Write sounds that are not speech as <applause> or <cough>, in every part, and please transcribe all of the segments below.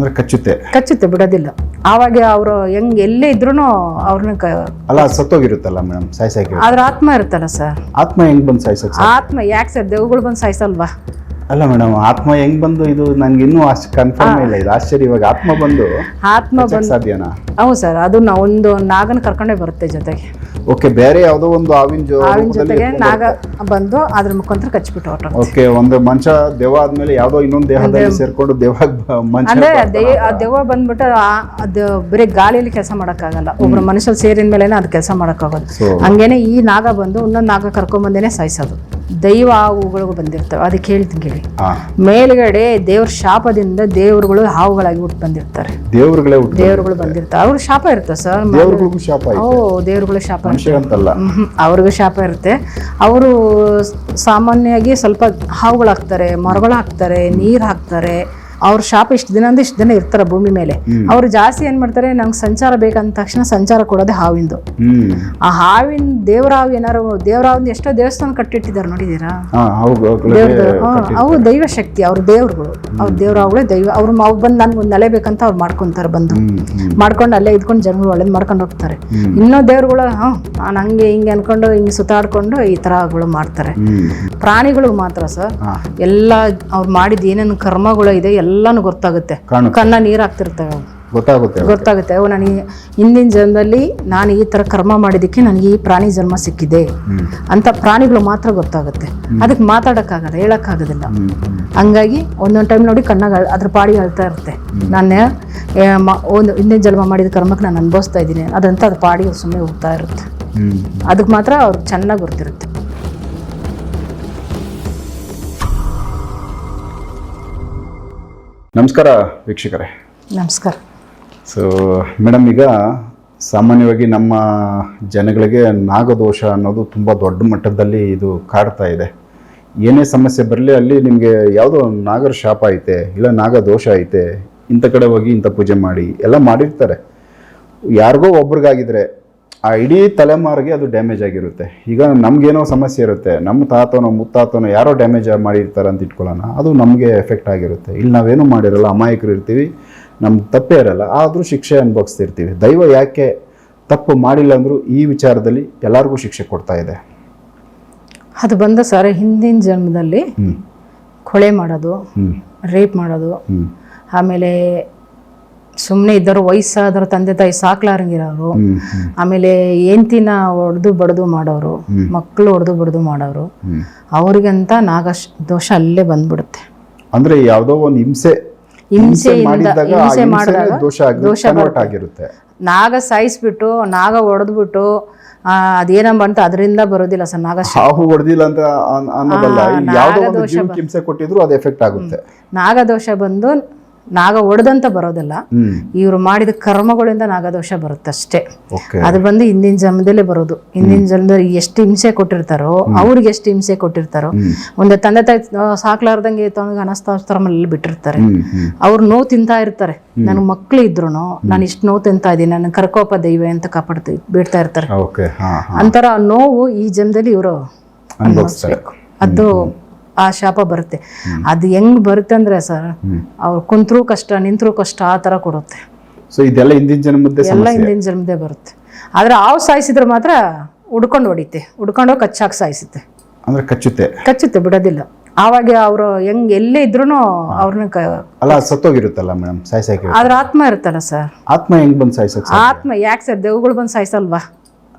ಅಂದ್ರೆ ಕಚ್ಚುತ್ತೆ. ಕಚ್ಚುತ್ತೆ ಬಿಡೋದಿಲ್ಲ. ಆವಾಗ ಅವರು ಹೆಂಗ್ ಎಲ್ಲೇ ಇದ್ರು ಅವ್ರನ್ನ ಅಲ್ಲ ಸತ್ತೋಗಿರುತ್ತಲ್ಲ ಮೇಡಮ್ ಸಾಯ್ಸಾಕಿ ಅದ್ರ ಆತ್ಮ ಇರುತ್ತಲ್ಲ ಸರ್. ಆತ್ಮ ಹೆಂಗ್ ಬಂದು ಸಾಯ್ಸಕ್? ಆತ್ಮ ಯಾಕೆ ಸರ್ ದೇವ್ಗಳು ಬಂದು ಸಾಯಿಸಲ್ವಾ? ಅಲ್ಲ ಮೇಡಮ್ ಆತ್ಮ ಹೆಂಗ್ ಬಂದು ಇದು ನನ್ಗೆ ಇನ್ನೂ ಅಷ್ಟು ಕನ್ಫರ್ಮ್ ಇಲ್ಲ ಇದು ಆಶ್ಚರ್ಯ. ಇವಾಗ ಆತ್ಮ ಬಂದು ಆತ್ಮ ಸಾಧ್ಯನಾ? ಹೌದು ಸರ್ ಅದು ನಾವು ಒಂದು ನಾಗನ ಕರ್ಕೊಂಡೇ ಬರುತ್ತೆ ಜೊತೆಗೆ. ಓಕೆ ಬೇರೆ ಯಾವುದೋ ಒಂದು ಆವಿನ ಆವಿನ ಜೊತೆಗೆ ನಾಗ ಬಂದು ಅದ್ರ ಮುಖಾಂತರ ಕಚ್ಬಿಟ್ಟು ಹೊರಟ ಓಕೆ ಒಂದು ಮನುಷ್ಯ ದೇವ ಆದ್ಮೇಲೆ ಯಾವ್ದೋ ಇನ್ನೊಂದು ದೇಹದಲ್ಲಿ ಸೇರ್ಕೊಂಡು ದೇವ ಅಂದ್ರೆ ಆ ದೇವ ಬಂದ್ಬಿಟ್ಟು ಅದು ಬರೀ ಗಾಳಿಯಲ್ಲಿ ಕೆಲಸ ಮಾಡಕ್ಕಾಗಲ್ಲ. ಒಬ್ರು ಮನುಷ್ಯ ಸೇರಿದ ಮೇಲೆ ಅದು ಕೆಲಸ ಮಾಡಕ್ಕಾಗೋದು. ಹಂಗೇನೆ ಈ ನಾಗ ಬಂದು ಇನ್ನೊಂದು ನಾಗ ಕರ್ಕೊಂಬಂದೇನೆ ಸಾಯಿಸೋದು. ದೈವ ಹಾವುಗಳು ಬಂದಿರ್ತವೆ. ಅದಕ್ಕೆ ಹೇಳ್ತೀನಿ ಕೇಳಿ. ಮೇಲ್ಗಡೆ ದೇವ್ರ ಶಾಪದಿಂದ ದೇವರುಗಳು ಹಾವುಗಳಾಗಿ ಹುಟ್ಟು ಬಂದಿರ್ತಾರೆ. ದೇವರುಗಳೇ ದೇವರುಗಳು ಬಂದಿರ್ತಾರೆ. ಅವ್ರಿಗೆ ಶಾಪ ಇರುತ್ತೆ ಸರ್. ದೇವ್ರುಗಳಿಗೂ ಶಾಪ ಓ ಐತೆ ಶಾಪ. ಅವ್ರಿಗೂ ಶಾಪ ಇರುತ್ತೆ. ಅವರು ಸಾಮಾನ್ಯವಾಗಿ ಸ್ವಲ್ಪ ಹಾವುಗಳು ಹಾಕ್ತಾರೆ ಮರಗಳು ಹಾಕ್ತಾರೆ ನೀರು ಹಾಕ್ತಾರೆ. ಅವ್ರ ಶಾಪ ಇಷ್ಟು ದಿನ ಅಂದ್ರೆ ಇಷ್ಟು ದಿನ ಇರ್ತಾರೆ ಭೂಮಿ ಮೇಲೆ. ಅವ್ರು ಜಾಸ್ತಿ ಏನ್ ಮಾಡ್ತಾರೆ ನಂಗೆ ಸಂಚಾರ ಬೇಕಂದ ತಕ್ಷಣ ಸಂಚಾರ ಕೊಡೋದೇ ಹಾವಿಂದು. ಆ ಹಾವಿನ ದೇವರಾವ್ ಏನಾರು ದೇವರಾವ್ ಎಷ್ಟೋ ದೇವಸ್ಥಾನ ಕಟ್ಟಿಟ್ಟಿದ್ದಾರೆ ನೋಡಿದೀರಾ ಅವು ದೈವ ಶಕ್ತಿ ಅವ್ರ ದೇವ್ರುಗಳು. ಅವ್ರ ದೇವರಾವ್ಗಳೇ ದೈವ ಅವ್ರು ಅವ್ ಬಂದು ನನ್ಗೆ ಒಂದು ನೆಲೆ ಬೇಕಂತ ಅವ್ರು ಮಾಡ್ಕೊಂತಾರೆ ಬಂದು. ಮಾಡ್ಕೊಂಡು ಅಲ್ಲೇ ಇದ್ಕೊಂಡು ಜನಗಳು ಒಳ್ಳೇದು ಮಾಡ್ಕೊಂಡು ಹೋಗ್ತಾರೆ. ಇನ್ನೂ ದೇವ್ರುಗಳು ಹಾಂ ನಾನು ಹಂಗೆ ಹಿಂಗೆ ಅನ್ಕೊಂಡು ಹಿಂಗೆ ಸುತ್ತಾಡ್ಕೊಂಡು ಈ ಥರಗಳು ಮಾಡ್ತಾರೆ. ಪ್ರಾಣಿಗಳು ಮಾತ್ರ ಸರ್. ಎಲ್ಲಾ ಎಲ್ಲ ಅವ್ರು ಮಾಡಿದ ಏನೇನು ಕರ್ಮಗಳು ಇದೆ ಎಲ್ಲಾನು ಗೊತ್ತಾಗುತ್ತೆ. ಕಣ್ಣ ನೀರು ಹಾಕ್ತಿರ್ತವೆ ಗೊತ್ತಾಗುತ್ತೆ ಗೊತ್ತಾಗುತ್ತೆ. ನಾನು ಹಿಂದಿನ ಜನ್ಮದಲ್ಲಿ ನಾನು ಈ ತರ ಕರ್ಮ ಮಾಡಿದ್ದಕ್ಕೆ ನನಗೆ ಈ ಪ್ರಾಣಿ ಜನ್ಮ ಸಿಕ್ಕಿದೆ. ಅಂತ ಪ್ರಾಣಿಗಳು ಮಾತ್ರ ಗೊತ್ತಾಗುತ್ತೆ. ಅದಕ್ಕೆ ಮಾತಾಡೋಕ್ಕಾಗಲ್ಲ ಹೇಳೋಕ್ಕಾಗೋದಿಲ್ಲ. ಹಂಗಾಗಿ ಒಂದೊಂದು ಟೈಮ್ ನೋಡಿ ಕಣ್ಣಾಗ ಅದ್ರ ಪಾಡಿ ಅಳ್ತಾ ಇರುತ್ತೆ. ನಾನು ಒಂದು ಹಿಂದಿನ ಜನ್ಮ ಮಾಡಿದ ಕರ್ಮಕ್ಕೆ ನಾನು ಅನುಭವಿಸ್ತಾ ಇದ್ದೀನಿ. ಅದಂತ ಅದು ಪಾಡಿ ಸುಮ್ಮನೆ ಹೋಗ್ತಾ ಇರುತ್ತೆ. ಅದಕ್ಕೆ ಮಾತ್ರ ಅವ್ರಿಗೆ ಚೆನ್ನಾಗಿ ಗೊತ್ತಿರುತ್ತೆ. ನಮಸ್ಕಾರ ವೀಕ್ಷಕರೇ. ನಮಸ್ಕಾರ. ಸೊ ಮೇಡಮ್ ಈಗ ಸಾಮಾನ್ಯವಾಗಿ ನಮ್ಮ ಜನಗಳಿಗೆ ನಾಗದೋಷ ಅನ್ನೋದು ತುಂಬ ದೊಡ್ಡ ಮಟ್ಟದಲ್ಲಿ ಇದು ಕಾಡ್ತಾ ಇದೆ. ಏನೇ ಸಮಸ್ಯೆ ಬರಲಿ ಅಲ್ಲಿ ನಿಮಗೆ ಯಾವುದೋ ನಾಗರ ಶಾಪ ಐತೆ ಇಲ್ಲ ನಾಗದೋಷ ಐತೆ ಇಂಥ ಕಡೆ ಹೋಗಿ ಇಂಥ ಪೂಜೆ ಮಾಡಿ ಎಲ್ಲ ಮಾಡಿರ್ತಾರೆ. ಯಾರಿಗೋ ಒಬ್ರಿಗಾಗಿದ್ರೆ ಆ ಇಡೀ ತಲೆಮಾರಿಗೆ ಅದು ಡ್ಯಾಮೇಜ್ ಆಗಿರುತ್ತೆ. ಈಗ ನಮಗೇನೋ ಸಮಸ್ಯೆ ಇರುತ್ತೆ ನಮ್ಮ ತಾತನೋ ಮುತ್ತಾತನೋ ಯಾರೋ ಡ್ಯಾಮೇಜ್ ಮಾಡಿರ್ತಾರೆ ಅಂತ ಇಟ್ಕೊಳ್ಳೋಣ ಅದು ನಮಗೆ ಎಫೆಕ್ಟ್ ಆಗಿರುತ್ತೆ. ಇಲ್ಲಿ ನಾವೇನು ಮಾಡಿರಲ್ಲ ಅಮಾಯಕರು ಇರ್ತೀವಿ ನಮ್ಗೆ ತಪ್ಪೇ ಇರಲ್ಲ ಆದರೂ ಶಿಕ್ಷೆ ಅನುಭವಿಸ್ತಿರ್ತೀವಿ. ದೈವ ಯಾಕೆ ತಪ್ಪು ಮಾಡಿಲ್ಲ ಅಂದರೂ ಈ ವಿಚಾರದಲ್ಲಿ ಎಲ್ಲರಿಗೂ ಶಿಕ್ಷೆ ಕೊಡ್ತಾ ಇದೆ. ಅದು ಬಂದ ಸರ್ ಹಿಂದಿನ ಜನ್ಮದಲ್ಲಿ ಕೊಳೆ ಮಾಡೋದು ರೇಪ್ ಮಾಡೋದು ಆಮೇಲೆ ಸುಮ್ಮನೆ ಇದ್ದರು ವಯಸ್ಸಾದವರು ತಂದೆ ತಾಯಿ ಸಾಕ್ಲಾರಂಗಿರೋರು ಆಮೇಲೆ ಏಂತಿನ ಹೊಡೆದು ಬಡದು ಮಾಡೋರು ಮಕ್ಕಳು ಹೊಡೆದು ಬಡದು ಮಾಡೋರು ಅವ್ರಿಗಂತ ನಾಗ ದೋಷ ಅಲ್ಲೇ ಬಂದ್ಬಿಡುತ್ತೆ. ಅಂದ್ರೆ ಯಾವುದೋ ಒಂದು ಹಿಂಸೆ ಹಿಂಸೆ ಮಾಡಿದಾಗ ದೋಷ ಆಗಿ ದೋಷ ಆಗಿರುತ್ತೆ. ನಾಗ ಸಾಯಿಸ್ಬಿಟ್ಟು ನಾಗ ಹೊಡೆದ್ಬಿಟ್ಟು ಅದೇನಂತ ಬಂತ ಅದರಿಂದ ಬರೋದಿಲ್ಲ ಸರ್ ನಾಗ ಹಾವು ಹೊಡೆದಿಲ್ಲ ಅಂತ ಅನ್- ಅನ್ನೋದಲ್ಲ ಯಾವುದೋ ಒಂದು ಜೀವಕ್ಕೆ ಹಿಂಸೆ ಕೊಟ್ಟಿದ್ರು ಅದು ಎಫೆಕ್ಟ್ ಆಗುತ್ತೆ. ನಾಗದೋಷ ಬಂದು ನಾಗ ಒಡೆದಂತ ಬರೋದಿಲ್ಲ. ಇವರು ಮಾಡಿದ ಕರ್ಮಗಳಿಂದ ನಾಗದೋಷ ಬರುತ್ತೆ ಅಷ್ಟೇ ಓಕೆ. ಅದು ಬಂದು ಹಿಂದಿನ ಜನ್ಮದಲ್ಲೇ ಬರೋದು. ಹಿಂದಿನ ಜನ್ಮದಲ್ಲಿ ಎಷ್ಟು ಹಿಂಸೆ ಕೊಟ್ಟಿರ್ತಾರೋ ಅವ್ರಿಗೆ ಎಷ್ಟು ಹಿಂಸೆ ಕೊಟ್ಟಿರ್ತಾರೋ ಒಂದು ತಂದೆ ತಾಯಿ ಸಾಕ್ಲಾರ್ದಂಗೆ ತನಗೆ ಅನಸ್ತಾಶ್ರಮಲ್ಲಿ ಬಿಟ್ಟಿರ್ತಾರೆ. ಅವ್ರು ನೋವು ತಿಂತಾ ಇರ್ತಾರೆ. ನನ್ ಮಕ್ಳು ಇದ್ರು ನಾನು ಇಷ್ಟು ನೋವು ತಿಂತಾ ಇದ್ದೀನಿ ನನ್ನ ಕರ್ಕೋಪ ದೈವ ಅಂತ ಕಾಪಾಡ್ತೀವಿ ಬಿಡ್ತಾ ಇರ್ತಾರೆ. ಅಂತರ ನೋವು ಈ ಜನ್ಮದಲ್ಲಿ ಇವರು ಅನುಭವಿಸ್ಬೇಕು. ಅದು ಆ ಶಾಪ ಬರುತ್ತೆ. ಅದು ಹೆಂಗ್ ಬರುತ್ತೆ ಅಂದ್ರೆ ಸರ್ ಅವ್ರು ಕುಂತ್ರು ಕಷ್ಟ ನಿಂತ್ರು ಕಷ್ಟ ಆ ತರ ಕೊಡುತ್ತೆ. ಸೊ ಇದೆಲ್ಲ ಹಿಂದಿನ ಜನ್ಮದ್ದೇ ಎಲ್ಲ ಹಿಂದಿನ ಜನ್ಮದೇ ಬರುತ್ತೆ. ಆದ್ರೆ ಹಾವು ಸಾಯಿಸಿದ್ರೆ ಮಾತ್ರ ಉಡ್ಕೊಂಡು ಹೊಡಿತೆ ಉಡ್ಕೊಂಡು ಕಚ್ಚಾಕ್ ಸಾಯಿಸುತ್ತೆ. ಅಂದ್ರೆ ಕಚ್ಚುತ್ತೆ. ಕಚ್ಚುತ್ತೆ ಬಿಡೋದಿಲ್ಲ. ಆವಾಗ ಅವರು ಹೆಂಗ್ ಎಲ್ಲೇ ಇದ್ರು ಅವ್ರನ್ನ ಅಲ್ಲ ಸತ್ತೋಗಿರುತ್ತಲ್ಲ ಮೇಡಮ್ ಸಾಯ್ಸಾಕಿ ಆದ್ರೆ ಆತ್ಮ ಇರುತ್ತಲ್ಲ ಸರ್. ಆತ್ಮ ಹೆಂಗ್ ಬಂದ್ ಸಾಯಿಸ ಆತ್ಮ ಯಾಕೆ ಸರ್ ದೇವ್ಗಳು ಬಂದ್ ಸಾಯಿಸಲ್ವಾ?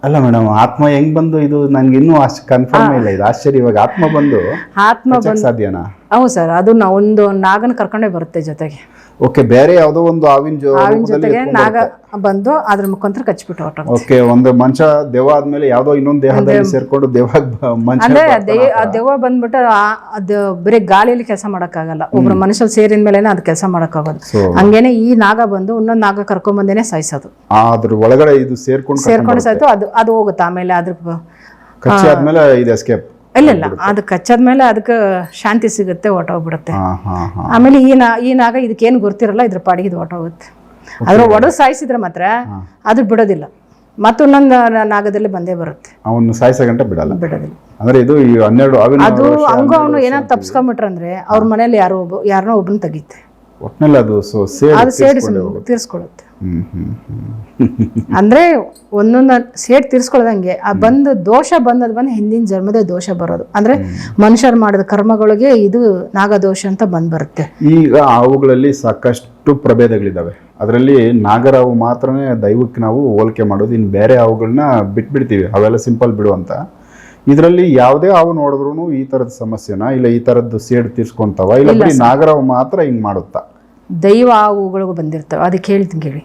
ಅಲ್ಲ ಮೇಡಮ್ ಆತ್ಮ ಹೆಂಗ್ ಬಂದು ಇದು ನನ್ಗೆ ಇನ್ನೂ ಅಷ್ಟು ಕನ್ಫರ್ಮ್ ಇಲ್ಲ ಇದು ಆಶ್ಚರ್ಯ ಇವಾಗ. ಆತ್ಮ ಬಂದು ಆತ್ಮ ಸಾಧ್ಯನಾ? ಹೌದು ಸರ್ ಅದು ನಾ ಒಂದು ನಾಗನ ಕರ್ಕೊಂಡೇ ಬರುತ್ತೆ ಜೊತೆಗೆ. ಓಕೆ ಬೇರೆ ಯಾವುದೋ ಒಂದು ಆವಿನ ಜೋ ಆವಿನ ಜೊತೆಗೆ ನಾಗ ಬಂದು ಅದ್ರ ಮುಖಾಂತರ ಕಚ್ಬಿಟ್ಟು ಹೊರಟು ಓಕೆ ಒಂದು ಮನುಷ್ಯ ದೇವ ಆದ್ಮೇಲೆ ಯಾವ್ದೋ ಇನ್ನೊಂದು ದೇಹದಲ್ಲಿ ಸೇರ್ಕೊಂಡು ದೇವ ಮನುಷ್ಯ ಅಂದ್ರೆ ದೇ- ಆ ದೆವ್ವ ಬಂದ್ಬಿಟ್ಟು ಆ- ಅದು ಬರೀ ಗಾಳಿಯಲ್ಲಿ ಕೆಲಸ ಮಾಡಕ್ಕಾಗಲ್ಲ. ಒಬ್ರು ಮನುಷ್ಯ ಸೇರಿದ ಮೇಲೆ ಅದು ಕೆಲಸ ಮಾಡಕ್ಕಾಗೋದು. ಸೊ ಹಂಗೇನೆ ಈ ನಾಗ ಬಂದು ಇನ್ನೊಂದು ನಾಗ ಕರ್ಕೊಂಬಂದೇನೆ ಸಾಯಿಸೋದು. ಅದ್ರ ಒಳಗಡೆ ಇದು ಸೇರ್ಕೊಂಡು ಸೇರ್ಕೊಂಡು ಸಾಯ್ತು ಅದು ಅದು ಹೋಗುತ್ತೆ ಆಮೇಲೆ ಅದ್ರ ಕಚ್ಚಿ ಆದ್ಮೇಲೆ ಇದು ಎಸ್ಕೇಪ್ ಇಲ್ಲ ಇಲ್ಲ ಅದು ಕಚ್ಚಾದ್ಮೇಲೆ ಅದಕ್ಕೆ ಶಾಂತಿ ಸಿಗುತ್ತೆ ಹೊಟ್ಟೋಗ್ಬಿಡುತ್ತೆ ಆಮೇಲೆ ಈ ನಾ ಈ ನಾಗ ಇದಕ್ಕೇನು ಗೊತ್ತಿರಲ್ಲ ಇದ್ರ ಪಾಡಿಗೆ ಇದು ಹೊಟ್ಟೋಗುತ್ತೆ ಅದ್ರ ಒಡೆದು ಸಾಯಿಸಿದ್ರೆ ಮಾತ್ರ ಅದು ಬಿಡೋದಿಲ್ಲ. ಮತ್ತೊಂದೊಂದು ನಾಗದಲ್ಲಿ ಬಂದೇ ಬರುತ್ತೆ. ಅವನು ಸಾಯಿಸ ಗಂಟೆ ಬಿಡಲ್ಲ. ಬಿಡೋದಿಲ್ಲ. ಅಂದ್ರೆ ಇದು ಈ ಹನ್ನೆರಡು ಅದು ಹಂಗ ಅವನು ಏನಾದ್ರು ತಪ್ಸ್ಕೊಂಬಿಟ್ರಂದ್ರೆ ಅವ್ರ ಮನೇಲಿ ಯಾರೋ ಒಬ್ಬ ಯಾರನ್ನೋ ಒಬ್ಬನ ತೆಗಿತೆ. ಒಟ್ನಲ್ಲಿ ಅದು ಸೇರಿಸಿ ಅದು. ತೀರ್ಸ್ಕೊಳ್ಳುತ್ತೆ. ಅಂದ್ರೆ ಒಂದೊಂದು ಸೇಟ್ ತೀರ್ಸ್ಕೊಳ್ದಂಗೆ ಆ ಬಂದ ದೋಷ ಬಂದದ್ ಬಂದು ಹಿಂದಿನ ಜನ್ಮದ ದೋಷ ಬರೋದು. ಅಂದ್ರೆ ಮನುಷ್ಯರು ಮಾಡಿದ ಕರ್ಮಗಳಿಗೆ ಇದು ನಾಗದೋಷ ಅಂತ ಬಂದ್ ಬರುತ್ತೆ. ಈಗ ಅವುಗಳಲ್ಲಿ ಸಾಕಷ್ಟು ಪ್ರಭೇದಗಳಿದಾವೆ. ಅದರಲ್ಲಿ ನಾಗರಾವು ಮಾತ್ರನೇ ದೈವಕ್ಕೆ ನಾವು ಹೋಲಿಕೆ ಮಾಡೋದು ಇನ್ನು ಬೇರೆ ಹಾವುಗಳನ್ನ ಬಿಟ್ಬಿಡ್ತೀವಿ. ಅವೆಲ್ಲ ಸಿಂಪಲ್ ಬಿಡು ಅಂತ. ಇದರಲ್ಲಿ ಯಾವುದೇ ಹಾವು ನೋಡಿದ್ರು ಈ ತರದ ಸಮಸ್ಯೆನ? ಇಲ್ಲ ಈ ಥರದ್ದು ಸೇಡ್ ತೀರ್ಸ್ಕೊಂತಾವ? ಇಲ್ಲ ಬರೀ ನಾಗರಾವು ಮಾತ್ರ ಹಿಂಗ್ ಮಾಡುತ್ತಾ? ದೈವ ಹಾವುಗಳು ಬಂದಿರ್ತವೆ. ಅದಕ್ಕೆ ಹೇಳ್ತೀನಿ ಕೇಳಿ.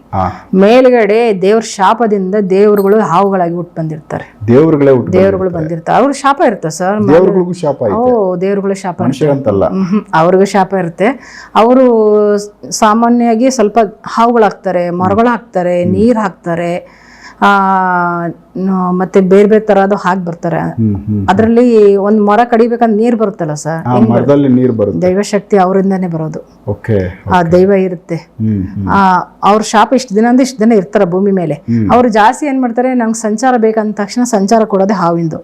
ಮೇಲ್ಗಡೆ ದೇವ್ರ ಶಾಪದಿಂದ ದೇವರುಗಳು ಹಾವುಗಳಾಗಿ ಹುಟ್ಟು ಬಂದಿರ್ತಾರೆ. ದೇವ್ರುಗಳೇ ದೇವರುಗಳು ಬಂದಿರ್ತಾರೆ. ಅವ್ರಿಗೆ ಶಾಪ ಇರುತ್ತೆ ಸರ್. ದೇವ್ರುಗಳಿಗೂ ಶಾಪ ಓ ಐತೆ ಶಾಪ ಅವ್ರಿಗೂ ಶಾಪ ಇರುತ್ತೆ. ಅವರು ಸಾಮಾನ್ಯವಾಗಿ ಸ್ವಲ್ಪ ಹಾವುಗಳಾಗ್ತಾರೆ ಮರಗಳು ಹಾಕ್ತಾರೆ ನೀರು ಹಾಕ್ತಾರೆ ಮತ್ತೆ ಬೇರೆ ಬೇರೆ ಅದು ಹಾಕಿ ಬರ್ತಾರೆ. ಅದರಲ್ಲಿ ಒಂದು ಮರ ಕಡಿಬೇಕಂದ್ರೆ ನೀರ್ ಬರುತ್ತಲ್ಲ ಸರ್? ನೀರು ಬರುತ್ತೆ. ದೈವಶಕ್ತಿ ಅವರಿಂದಾನೇ ಬರೋದು. ಆ ದೈವ ಇರುತ್ತೆ. ಆ ಅವ್ರ ಶಾಪ ಇಷ್ಟು ದಿನ ಅಂದ್ರೆ ಇಷ್ಟು ದಿನ ಇರ್ತಾರ ಭೂಮಿ ಮೇಲೆ. ಅವ್ರು ಜಾಸ್ತಿ ಏನ್ ಮಾಡ್ತಾರೆ ನಂಗೆ ಸಂಚಾರ ಬೇಕಂದ ತಕ್ಷಣ ಸಂಚಾರ ಕೊಡೋದೇ ಹಾವಿಂದು.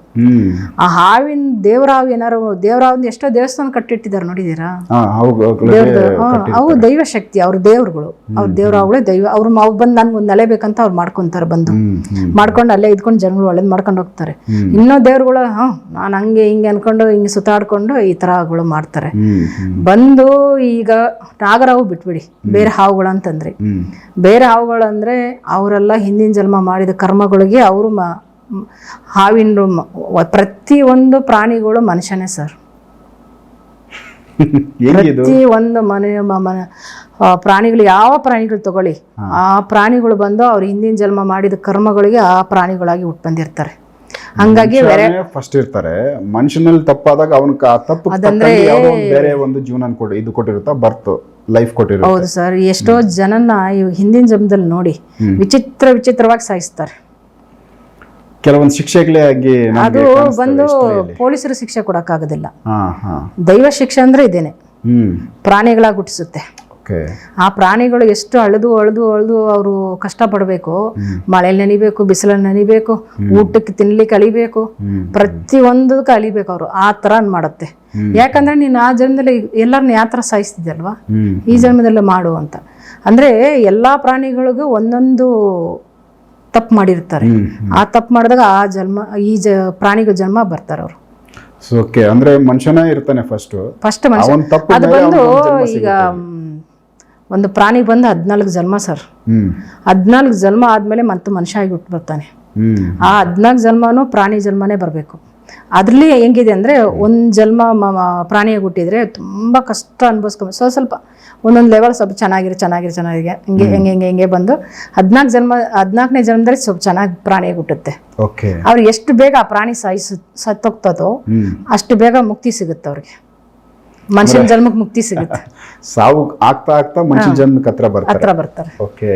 ಆ ಹಾವಿನ ದೇವರಾವ್ ಏನಾರು ದೇವರಾವ್ ಎಷ್ಟೋ ದೇವಸ್ಥಾನ ಕಟ್ಟಿಟ್ಟಿದ್ದಾರೆ ನೋಡಿದೀರಾ? ಅವು ದೈವ ಶಕ್ತಿ ಅವ್ರ ದೇವ್ರುಗಳು. ಅವ್ರ ದೇವರಾವ್ಗಳು ದೈವ ಅವ್ರು ಬಂದ್ ಬಂದು ನನ್ಗೆ ಒಂದು ನೆಲೆ ಬೇಕಂತ ಅವ್ರು ಮಾಡ್ಕೊಂತಾರೆ ಬಂದು. ಮಾಡ್ಕೊಂಡು ಅಲ್ಲೇ ಇದ್ಕೊಂಡು ಜನಗಳು ಒಳ್ಳೇದು ಮಾಡ್ಕೊಂಡು ಹೋಗ್ತಾರೆ. ಇನ್ನೂ ದೇವ್ರುಗಳು ಹಾ ನಾನು ಹಂಗೆ ಹಿಂಗೆ ಅನ್ಕೊಂಡು ಹಿಂಗೆ ಸುತ್ತಾಡ್ಕೊಂಡು ಈ ತರಗಳು ಮಾಡ್ತಾರೆ. ಹ್ಮ್ ಹ್ಮ್. ಬಂದು ಈಗ ನಾಗರಾವು ಬಿಟ್ಬಿಡಿ ಬೇರೆ ಹಾವುಗಳು ಅಂತಂದ್ರೆ. ಬೇರೆ ಹಾವುಗಳು ಅಂದ್ರೆ ಅವರೆಲ್ಲ ಹಿಂದಿನ ಜನ್ಮ ಮಾಡಿದ ಕರ್ಮಗಳಿಗೆ ಅವರು ಹಾವಿನ ವ- ಪ್ರತಿಯೊಂದು ಪ್ರಾಣಿಗಳು ಮನುಷ್ಯನೇ ಸರ್. <laughs> ಪ್ರತಿ ಒಂದು ಮನೆ ಪ್ರಾಣಿಗಳು ಯಾವ ಪ್ರಾಣಿಗಳು ತಗೊಳ್ಳಿ ಆ ಪ್ರಾಣಿಗಳು ಬಂದು ಅವ್ರ ಹಿಂದಿನ ಜನ್ಮ ಮಾಡಿದ ಕರ್ಮಗಳಿಗೆ ಆ ಪ್ರಾಣಿಗಳಾಗಿ ಹುಟ್ಟು ಬಂದಿರ್ತಾರೆ. ಹಂಗಾಗಿ ಫಸ್ಟ್ ಇರ್ತಾರೆ. ಮನುಷ್ಯನಲ್ಲಿ ತಪ್ಪಾದಾಗ ಅವನ ತಪ್ಪು ಅದಂದ್ರೆ ಬೇರೆ ಒಂದು ಜೀವನ ಕೊಡು ಇದು ಕೊಟ್ಟಿರುತ್ತಾ? ಬರ್ತ್ ಲೈಫ್ ಕೊಟ್ಟಿರುತ್ತೆ. ಹೌದು ಸರ್. ಎಷ್ಟೋ ಜನನ ಹಿಂದಿನ ಜನ್ಮದಲ್ಲಿ ನೋಡಿ ವಿಚಿತ್ರ ವಿಚಿತ್ರವಾಗಿ ಸಾಯಿಸ್ತಾರೆ. ಕೆಲವೊಂದು ಶಿಕ್ಷೆಗಳೇ ಆಗಿ ನಮ್ಗೆ ಅದು ಕಾಣಿಸ್ತವೆ ಬಂದು history-ಯಲ್ಲಿ. ಪೊಲೀಸರು ಶಿಕ್ಷೆ ಕೊಡೋಕ್ಕಾಗೋದಿಲ್ಲ. ಹಾ ಹಾ. ದೈವ ಶಿಕ್ಷೆ ಅಂದ್ರೆ ಇದೇನೆ. ಹ್ಮ್. ಪ್ರಾಣಿಗಳಾಗಿ ಹುಟ್ಟಿಸುತ್ತೆ. ಓಕೆ. ಆ ಪ್ರಾಣಿಗಳು ಎಷ್ಟು ಅಳೆದು ಅಳೆದು ಅಳೆದು ಅವರು ಕಷ್ಟಪಡಬೇಕು ಮಳೆಯಲ್ಲಿ ನೆನಿಬೇಕು ಬಿಸಿಲಲ್ಲಿ ನೆನಿಬೇಕು ಊಟಕ್ಕೆ ತಿನ್ಲಿಕ್ಕೆ ಅಳಿಬೇಕು ಪ್ರತಿಯೊಂದಕ್ಕೆ ಅಳಿಬೇಕು ಅವರು ಆ ಥರ ಮಾಡುತ್ತೆ. ಯಾಕಂದ್ರೆ ನೀನು ಆ ಜನ್ಮದಲ್ಲಿ ಎಲ್ಲರನ್ನ ಯಾವ ಥರ ಸಾಯಿಸ್ತಿದ್ಯಲ್ವಾ? ಹ್ಮ್. ಈ ಜನ್ಮದಲ್ಲಿ ಮಾಡು ಅಂತ. ಅಂದ್ರೆ ಎಲ್ಲಾ ಪ್ರಾಣಿಗಳಿಗೂ ಒಂದೊಂದು ತಪ್ಪು ಮಾಡಿರ್ತಾರೆ. ಆ ತಪ್ಪು ಮಾಡಿದಾಗ ಆ ಜನ್ಮ ಈ ಜ ಪ್ರಾಣಿಗಳ ಜನ್ಮ ಬರ್ತಾರೆ ಅವರು. ಓಕೆ ಅಂದ್ರೆ ಮನುಷ್ಯನೇ ಇರ್ತಾನೆ ಫಸ್ಟ್ ಫಸ್ಟ್ ಮನುಷ್ಯ. ಅದು ಬಂದು ಈಗ ಒಂದು ಪ್ರಾಣಿ ಬಂದು ಹದಿನಾಲ್ಕು ಜನ್ಮ ಸರ್. ಹದಿನಾಲ್ಕು ಜನ್ಮ ಆದ್ಮೇಲೆ ಮತ್ತೆ ಮನುಷ್ಯ ಆಗಿ ಹುಟ್ಟು ಬರ್ತಾನೆ ಆ ಹದಿನಾಲ್ಕು ಜನ್ಮನೂ ಪ್ರಾಣಿ ಜನ್ಮನೇ ಬರಬೇಕು. ಅದ್ರಲ್ಲಿ ಹೆಂಗಿದೆ ಅಂದ್ರೆ ಒಂದ್ ಜನ್ಮ ಪ್ರಾಣಿಯ ಹುಟ್ಟಿದ್ರೆ ತುಂಬಾ ಕಷ್ಟ ಅನ್ಭವಿಸ್ಕೊಂಡು ಸ್ವಲ್ಪ ಸ್ವಲ್ಪ ಒಂದೊಂದು ಲೆವೆಲ್ ಸ್ವಲ್ಪ ಚೆನ್ನಾಗಿರಿ ಚೆನ್ನಾಗಿರಿ ಚೆನ್ನಾಗಿದೆ. ಹಿಂಗೆ ಹೆಂಗೆ ಹೆಂಗೆ ಹೆಂಗೆ ಬಂದು ಹದಿನಾಲ್ಕು ಜನ್ಮ ಹದಿನಾಲ್ಕನೇ ಜನ್ಮದಲ್ಲಿ ಸ್ವಲ್ಪ ಚೆನ್ನಾಗಿ ಪ್ರಾಣಿ ಹುಟ್ಟುತ್ತೆ. ಓಕೆ. ಅವ್ರು ಎಷ್ಟು ಬೇಗ ಆ ಪ್ರಾಣಿ ಸಾಯಿಸ್ ಸತ್ತೋಗ್ತದೋ ಅಷ್ಟು ಬೇಗ ಮುಕ್ತಿ ಸಿಗುತ್ತೆ ಅವ್ರಿಗೆ. ಮನುಷ್ಯನ ಜನ್ಮಕ್ಕೆ ಮುಕ್ತಿ ಸಿಗುತ್ತೆ. <laughs> ಸಾವು ಆಗ್ತಾ ಆಗ್ತಾ ಮನುಷ್ಯ ಜನ್ಮಕ್ಕೆ ಹತ್ರ ಬರ್ತಾರೆ. ಹತ್ರ ಬರ್ತಾರೆ. ಓಕೆ.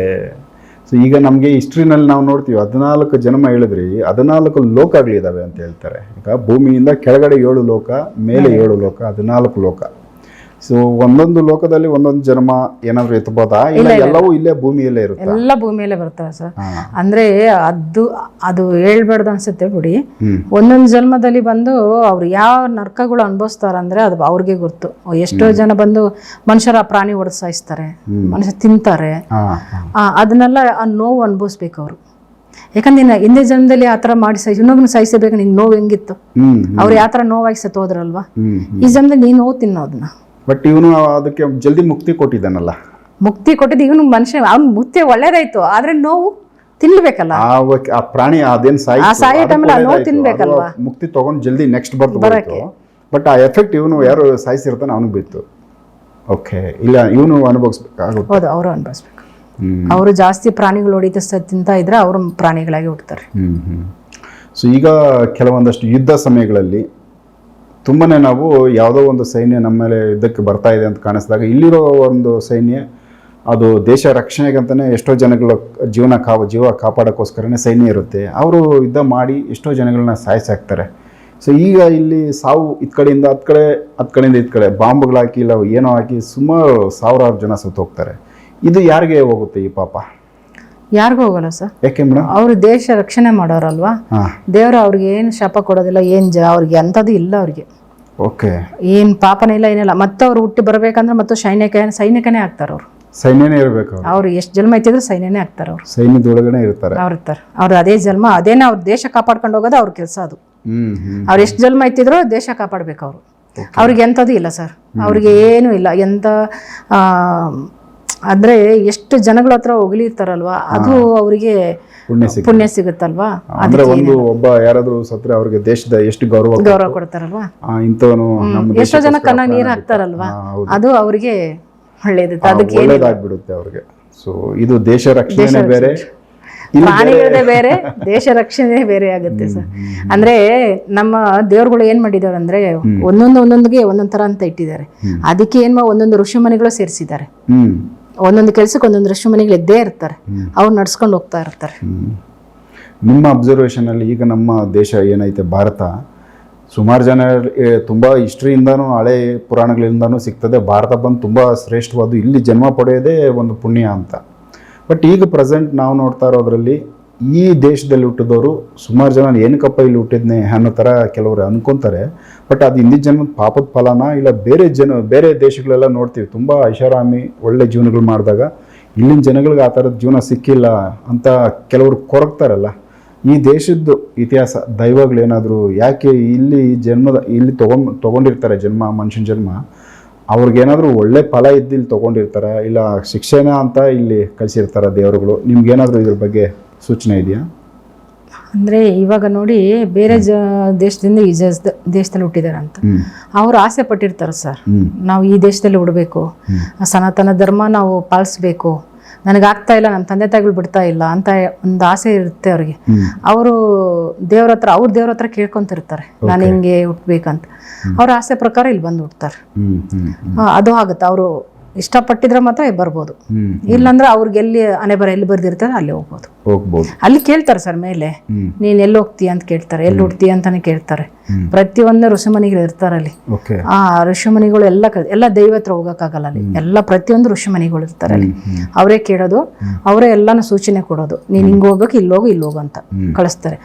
ಸೊ ಈಗ ನಮಗೆ ಹಿಸ್ಟ್ರಿನಲ್ಲಿ ನಾವು ನೋಡ್ತೀವಿ ಹದಿನಾಲ್ಕು ಜನ್ಮ ಹೇಳಿದ್ರಿ ಹದಿನಾಲ್ಕು ಲೋಕಗಳಿದ್ದಾವೆ ಅಂತ ಹೇಳ್ತಾರೆ. ಈಗ ಭೂಮಿಯಿಂದ ಕೆಳಗಡೆ ಏಳು ಲೋಕ ಮೇಲೆ ಏಳು ಲೋಕ ಹದಿನಾಲ್ಕು ಲೋಕ. ಸೊ ಒಂದೊಂದು ಲೋಕದಲ್ಲಿ ಒಂದೊಂದು ಜನ್ಮ ಏನಾದ್ರು ಎತ್ತಬೋದಾ ಇಲ್ಲ ಎಲ್ಲವೂ ಇಲ್ಲೇ ಭೂಮಿಯಲ್ಲೇ ಇರುತ್ತೆ? ಎಲ್ಲ ಭೂಮಿಯಲ್ಲೇ ಬರ್ತವೆ ಸರ್. ಅಂದ್ರೆ ಅದು ಅದು ಹೇಳ್ಬಾರ್ದು ಅನ್ಸುತ್ತೆ ಬಿಡಿ. ಒಂದೊಂದು ಜನ್ಮದಲ್ಲಿ ಬಂದು ಅವ್ರು ಯಾವ ನರ್ಕಗಳು ಅನುಭವಿಸ್ತಾರಂದ್ರೆ ಅದು ಅವ್ರಿಗೆ ಗೊತ್ತು. ಎಷ್ಟೋ ಜನ ಬಂದು ಮನುಷ್ಯರ ಪ್ರಾಣಿ ಹೊಡೆದು ಸಾಯಿಸ್ತಾರೆ ಮನುಷ್ಯ ತಿಂತಾರೆ. ಅದನ್ನೆಲ್ಲ ಆ ನೋವು ಅನುಭವಿಸ್ಬೇಕು ಅವರು. ಯಾಕಂದ್ರೆ ನಿನ್ನ ಹಿಂದೆ ಜನ್ಮದಲ್ಲಿ ಆ ಥರ ಮಾಡಿ ಸಾಯಿಸಿ ಇನ್ನೊಬ್ಬನ ಸಾಯಿಸಬೇಕು ನಿನ್ ನೋವು ಹೆಂಗಿತ್ತು? ಅವ್ರು ಯಾವ ಥರ ನೋವಾಗಿ ಸತ್ತೋದ್ರಲ್ವಾ ಈ ಜನ್ಮದಲ್ಲಿ ನೀನು ನೋವು ತಿನ್ನೋ ಅದನ್ನ. ಬಟ್ ಇವನು ಅದಕ್ಕೆ ಜಲ್ದಿ ಮುಕ್ತಿ ಕೊಟ್ಟಿದ್ದಾನಲ್ಲ. ಮುಕ್ತಿ ಕೊಟ್ಟಿದ್ದು ಇವನು ಮನುಷ್ಯ ಅವ್ನು ಮುಕ್ತಿ ಒಳ್ಳೇದಾಯ್ತು ಆದ್ರೆ ನೋವು ತಿನ್ಬೇಕಲ್ಲ. ಆ ಪ್ರಾಣಿ ಅದೇನ್ ಸಾಯಿ ಆ ಸಾಯೋ ಟೈಮಲ್ಲಿ ಆ ನೋವು. ತಿನ್ಬೇಕಲ್ವಾ? ಮುಕ್ತಿ ತಗೊಂಡು ಜಲ್ದಿ ನೆಕ್ಸ್ಟ್ ಬರ್ತು ಬರೋಕೆ ಬಟ್ ಆ ಎಫೆಕ್ಟ್ ಇವನು ಯಾರು ಸಾಯಿಸಿರ್ತಾನೆ ಅವನಿಗೆ ಬಿತ್ತು. ಓಕೆ ಇಲ್ಲ ಇವನು ಅನುಭವಿಸ್ಬೇಕಾಗುತ್ತೆ. ಹೌದು ಅವರು ಅನುಭವಿಸ್ಬೇಕು. ಅವರು ಜಾಸ್ತಿ ಪ್ರಾಣಿಗಳು ಹೊಡಿತ ತಿಂತಾ ಇದ್ರೆ ಅವರು ಪ್ರಾಣಿಗಳಾಗಿ ಹುಡ್ತಾರೆ ಹ್ಮ್ ಹ್ಮ್. ಸೊ ಈಗ ಕೆಲವೊಂದಷ್ಟು ಯುದ್ಧ ಸಮಯಗಳಲ್ಲಿ ತುಂಬಾನೇ ನಾವು ಯಾವುದೋ ಒಂದು ಸೈನ್ಯ ನಮ್ಮ ಮೇಲೆ ಯುದ್ಧಕ್ಕೆ ಬರ್ತಾ ಇದೆ ಅಂತ ಕಾಣಿಸಿದಾಗ ಇಲ್ಲಿರೋ ಒಂದು ಸೈನ್ಯ, ಅದು ದೇಶ ರಕ್ಷಣೆಗೆ ಅಂತಾನೆ ಎಷ್ಟೋ ಜನಗಳ ಜೀವನ ಕಾ ಜೀವ ಕಾಪಾಡೋಕ್ಕೋಸ್ಕರನೇ ಸೈನ್ಯ ಇರುತ್ತೆ. ಅವರು ಯುದ್ಧ ಮಾಡಿ ಎಷ್ಟೋ ಜನಗಳನ್ನ ಸಾಯಿಸಾಕ್ತಾರೆ ಸೊ ಈಗ ಇಲ್ಲಿ ಸಾವು ಇತ್ ಕಡೆಯಿಂದ ಹತ್ ಕಡೆ ಹತ್ ಕಡೆಯಿಂದ ಇತ್ ಕಡೆ, ಬಾಂಬ್ಗಳು ಹಾಕಿ ಇಲ್ಲ ಏನೋ ಹಾಕಿ ಸುಮಾರು ಸಾವಿರಾರು ಜನ ಸತ್ತು ಹೋಗ್ತಾರೆ ಇದು ಯಾರಿಗೆ ಹೋಗುತ್ತೆ ಈ ಪಾಪ? ಯಾರಿಗೂ ಹೋಗಲ್ಲ ಸರ್. ಯಾಕೆ ಮೇಡಮ್? ಅವರು ದೇಶ ರಕ್ಷಣೆ ಮಾಡೋರಲ್ವಾ? ದೇವರು ಅವ್ರಿಗೆ ಏನು ಶಾಪ ಕೊಡೋದಿಲ್ಲ ಏನು ಜ ಅವ್ರಿಗೆ ಅಂಥದ್ದು ಇಲ್ಲ ಅವ್ರಿಗೆ. ಓಕೆ. ಏನು ಪಾಪನೇ ಇಲ್ಲ ಏನಿಲ್ಲ. ಮತ್ತೆ ಅವ್ರು ಹುಟ್ಟಿ ಬರಬೇಕಂದ್ರೆ ಮತ್ತೆ ಸೈನಿಕ ಸೈನಿಕನೇ ಆಗ್ತಾರೆ ಅವರು. ಸೈನ್ಯನೇ ಇರಬೇಕು ಅವ್ರು. ಎಷ್ಟು ಜನ್ಮ ಐತಿದ್ರು ಸೈನ್ಯನೇ ಆಗ್ತಾರೆ ಅವರು. ಸೈನ್ಯದೊಳಗಡೆ ಇರ್ತಾರೆ. ಅವ್ರು ಇರ್ತಾರೆ. ಅವ್ರು ಅದೇ ಜನ್ಮ. ಅದೇನ ಅವ್ರ ದೇಶ ಕಾಪಾಡ್ಕೊಂಡು ಹೋಗೋದು ಅವ್ರ ಕೆಲಸ ಅದು. ಅವ್ರು ಎಷ್ಟು ಜನ್ಮ ಇತ್ತಿದ್ರು ದೇಶ ಕಾಪಾಡ್ಬೇಕು ಅವರು. ಅವ್ರಿಗೆ ಎಂಥದ್ದು ಇಲ್ಲ ಸರ್. ಅವ್ರಿಗೆ ಏನೂ ಇಲ್ಲ. ಎಂಥ ಅಂದ್ರೆ ಎಷ್ಟು ಜನಗಳ ಹತ್ರ ಹೊಗಳಿರ್ತಾರಲ್ವಾ ಅದು ಅವರಿಗೆ ಪುಣ್ಯ ಸಿಗ್ ಪುಣ್ಯ ಸಿಗುತ್ತಲ್ವಾ? ಅಂದ್ರೆ ಒಂದು ಒಬ್ಬ ಯಾರಾದ್ರೂ ಸತ್ರೆ ಅವ್ರಿಗೆ ದೇಶದ ಎಷ್ಟು ಗೌರವ ಗೌರವ ಕೊಡ್ತಾರಲ್ವಾ? ಆ, ಇಂಥವನು ನಮ್ಮ ಎಷ್ಟೋ ಜನ ಕನ್ನ ನೀರು ಹಾಕ್ತಾರಲ್ವಾ? ಅದು ಅವರಿಗೆ ಒಳ್ಳೇದಿತ್ತು. ಅದಕ್ಕೆ ಒಳ್ಳೇದಾಗ್ಬಿಡುತ್ತೆ ಅವ್ರಿಗೆ. ಸೊ ಇದು ದೇಶ ರಕ್ಷಣೆ ಬೇರೆ ಪ್ರಾಣಿಗಳದೇ ಬೇರೆ ದೇಶ ರಕ್ಷಣೆ ಬೇರೆ ಆಗುತ್ತೆ ಸರ್. ಅಂದ್ರೆ ನಮ್ಮ ದೇವ್ರುಗಳು ಏನ್ ಮಾಡಿದಾರೆ ಅಂದ್ರೆ ಒಂದೊಂದು ಒಂದೊಂದಿಗೆ ಒಂದೊಂದ್ ತರ ಅಂತ ಇಟ್ಟಿದ್ದಾರೆ. ಅದಕ್ಕೆ ಏನ್ ಒಂದೊಂದು ಋಷಿಮನೆಗಳು ಸೇರಿಸಿದ್ದಾರೆ. ಒಂದೊಂದು ಕೆಲ್ಸಕ್ಕೆ ಒಂದೊಂದು ಋಷಿಮನೆಗಳು ಇದ್ದೇ ಇರ್ತಾರೆ. ಅವ್ರು ನಡ್ಸ್ಕೊಂಡು ಹೋಗ್ತಾ ಇರ್ತಾರೆ. ನಿಮ್ಮ ಅಬ್ಸರ್ವೇಷನ್ ಅಲ್ಲಿ ಈಗ ನಮ್ಮ ದೇಶ ಏನೈತೆ ಭಾರತ ಸುಮಾರು ಜನ ತುಂಬಾ ಹಿಸ್ಟ್ರಿಯಿಂದಾನು ಹಳೆ ಪುರಾಣಗಳಿಂದಾನು ಸಿಗ್ತದೆ. ಭಾರತ ಬಂದು ತುಂಬಾ ಶ್ರೇಷ್ಠವಾದ ಇಲ್ಲಿ ಜನ್ಮ ಪಡೆಯೋದೇ ಒಂದು ಪುಣ್ಯ ಅಂತ. ಬಟ್ ಈಗ ಪ್ರೆಸೆಂಟ್ ನಾವು ನೋಡ್ತಾ ಇರೋದ್ರಲ್ಲಿ ಈ ದೇಶದಲ್ಲಿ ಹುಟ್ಟಿದವರು ಸುಮಾರು ಜನ ಏನಕ್ಕಪ್ಪ ಇಲ್ಲಿ ಹುಟ್ಟಿದ್ನೆ ಅನ್ನೋ ಥರ ಕೆಲವರು ಅಂದ್ಕೊತಾರೆ ಬಟ್ ಅದು ಹಿಂದಿನ ಜನ್ಮದ ಪಾಪದ ಫಲನ ಇಲ್ಲ ಬೇರೆ ಜನ, ಬೇರೆ ದೇಶಗಳೆಲ್ಲ ನೋಡ್ತೀವಿ. ತುಂಬ ಐಷಾರಾಮಿ ಒಳ್ಳೆ ಜೀವನಗಳು ಮಾಡಿದಾಗ ಇಲ್ಲಿನ ಜನಗಳಿಗೆ ಆ ಥರದ ಜೀವನ ಸಿಕ್ಕಿಲ್ಲ ಅಂತ ಕೆಲವರು ಕೊರಗ್ತಾರಲ್ಲ. ಈ ದೇಶದ್ದು ಇತಿಹಾಸ, ದೈವಗಳೇನಾದರೂ ಯಾಕೆ ಇಲ್ಲಿ ಜನ್ಮದ, ಇಲ್ಲಿ ತೊಗೊಂಡು, ತೊಗೊಂಡಿರ್ತಾರೆ ಜನ್ಮ, ಮನುಷ್ಯನ ಜನ್ಮ? ಅವ್ರಿಗೇನಾದರೂ ಒಳ್ಳೆ ಫಲ ಇದ್ದಿಲ್ಲಿ ತೊಗೊಂಡಿರ್ತಾರೆ? ಇಲ್ಲ ಶಿಕ್ಷಣ ಅಂತ ಇಲ್ಲಿ ಕಲಿಸಿರ್ತಾರೆ ದೇವರುಗಳು? ನಿಮ್ಗೇನಾದರೂ ಇದ್ರ ಬಗ್ಗೆ ಸೂಚನೆ ಇದೆಯಾ? ಅಂದ್ರೆ ಇವಾಗ ನೋಡಿ ಬೇರೆ ಜ ದೇಶದಿಂದ ಈ ದೇಶದಲ್ಲಿ ಹುಟ್ಟಿದ್ದಾರೆ ಅಂತ. ಅವರು ಆಸೆ ಪಟ್ಟಿರ್ತಾರೆ ಸರ್. ನಾವು ಈ ದೇಶದಲ್ಲಿ ಉಡಬೇಕು ಸನಾತನ ಧರ್ಮ ನಾವು ಪಾಲಿಸ್ಬೇಕು. ನನಗಾಗ್ತಾ ಇಲ್ಲ ನಮ್ಮ ತಂದೆ ತಾಯಿಗಳು ಬಿಡ್ತಾ ಇಲ್ಲ ಅಂತ ಒಂದು ಆಸೆ ಇರುತ್ತೆ ಅವ್ರಿಗೆ. ಅವರು ದೇವ್ರ ಹತ್ರ ಅವ್ರ ದೇವ್ರ ಹತ್ರ ಕೇಳ್ಕೊಂತಿರ್ತಾರೆ. ನಾನು ಹಿಂಗೆ ಹುಟ್ಬೇಕಂತ. ಅವ್ರ ಆಸೆ ಪ್ರಕಾರ ಇಲ್ಲಿ ಬಂದು ಆ, ಅದು ಆಗುತ್ತೆ. ಅವರು ಇಷ್ಟಪಟ್ಟಿದ್ರೆ ಮಾತ್ರ ಬರ್ಬೋದು. ಇಲ್ಲಾಂದ್ರೆ ಅವ್ರಿಗೆ ಎಲ್ಲಿ ಅನೆಬರ ಬರ ಎಲ್ಲಿ ಬರ್ದಿರ್ತಾರೆ ಅಲ್ಲಿ ಹೋಗ್ಬೋದು. ಹೋಗ್ಬೋದು. ಅಲ್ಲಿ ಕೇಳ್ತಾರೆ ಸರ್ ಮೇಲೆ ನೀನ್ ಎಲ್ಲಿ ಹೋಗ್ತೀಯ ಅಂತ ಕೇಳ್ತಾರೆ ಎಲ್ಲಿ ಹುಡ್ತೀಯ ಅಂತಾನೆ ಕೇಳ್ತಾರೆ. ಪ್ರತಿಯೊಂದು ಋಷಿಮನಿಗಳು ಇರ್ತಾರಲ್ಲಿ ಆ ಋಷಿಮನಿಗಳು ಎಲ್ಲ ಎಲ್ಲ ದೈವ ಹತ್ರ ಹೋಗಕ್ಕಾಗಲ್ಲ ಅಲ್ಲಿ. ಎಲ್ಲ ಪ್ರತಿಯೊಂದು ಋಷಿಮನಿಗಳು ಇರ್ತಾರೆ ಅಲ್ಲಿ. ಅವರೇ ಕೇಳೋದು ಅವರೇ ಎಲ್ಲಾನು ಸೂಚನೆ ಕೊಡೋದು. ನೀನ್ ಹಿಂಗ್ ಹೋಗೋಕೆ ಇಲ್ಲಿ ಹೋಗು ಇಲ್ಲಿ ಹೋಗು ಅಂತ ಕಳಿಸ್ತಾರೆ.